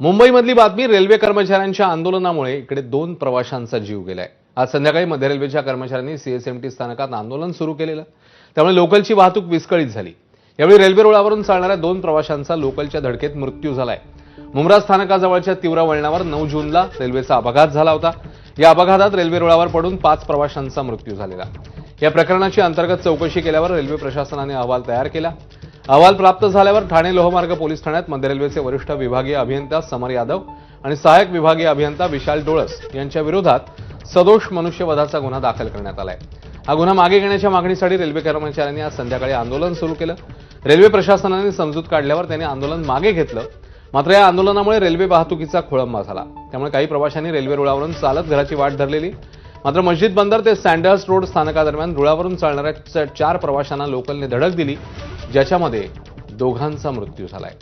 मुंबईमधली बातमी रेल्वे कर्मचाऱ्यांच्या आंदोलनामुळे इकडे दोन प्रवाशांचा जीव गेलाय. आज संध्याकाळी मध्य रेल्वेच्या कर्मचाऱ्यांनी सीएसएमटी स्थानकात आंदोलन सुरू केलेलं. त्यामुळे लोकलची वाहतूक विस्कळीत झाली. यावेळी रेल्वे रुळावरून चालणाऱ्या दोन प्रवाशांचा लोकलच्या धडकेत मृत्यू झालाय. मुंब्रा स्थानकाजवळच्या तीव्र वळणावर नऊ जूनला रेल्वेचा अपघात झाला होता. या अपघातात रेल्वे रुळावर पडून पाच प्रवाशांचा मृत्यू झालेला. या प्रकरणाची अंतर्गत चौकशी केल्यावर रेल्वे प्रशासनाने अहवाल तयार केला. अहवाल प्राप्त झाल्यावर ठाणे लोहमार्ग पोलीस ठाण्यात मध्य रेल्वेचे वरिष्ठ विभागीय अभियंता समर यादव आणि सहाय्यक विभागीय अभियंता विशाल डोळस यांच्या विरोधात सदोष मनुष्यवधाचा गुन्हा दाखल करण्यात आलाय. हा गुन्हा मागे घेण्याच्या मागणीसाठी रेल्वे कर्मचाऱ्यांनी आज संध्याकाळी आंदोलन सुरू केलं. रेल्वे प्रशासनाने समजूत काढल्यावर त्यांनी आंदोलन मागे घेतलं. मात्र या आंदोलनामुळे रेल्वे वाहतुकीचा खोळंबा झाला. त्यामुळे काही प्रवाशांनी रेल्वे रुळावरून चालत घराची वाट धरलेली. मात्र मस्जिद बंदर ते सँडर्स रोड स्थानकादरम्यान रुळावरून चालणाऱ्या चार प्रवाशांना लोकलने धडक दिली. ज्याच्यामध्ये दोघांचा मृत्यू झालाय.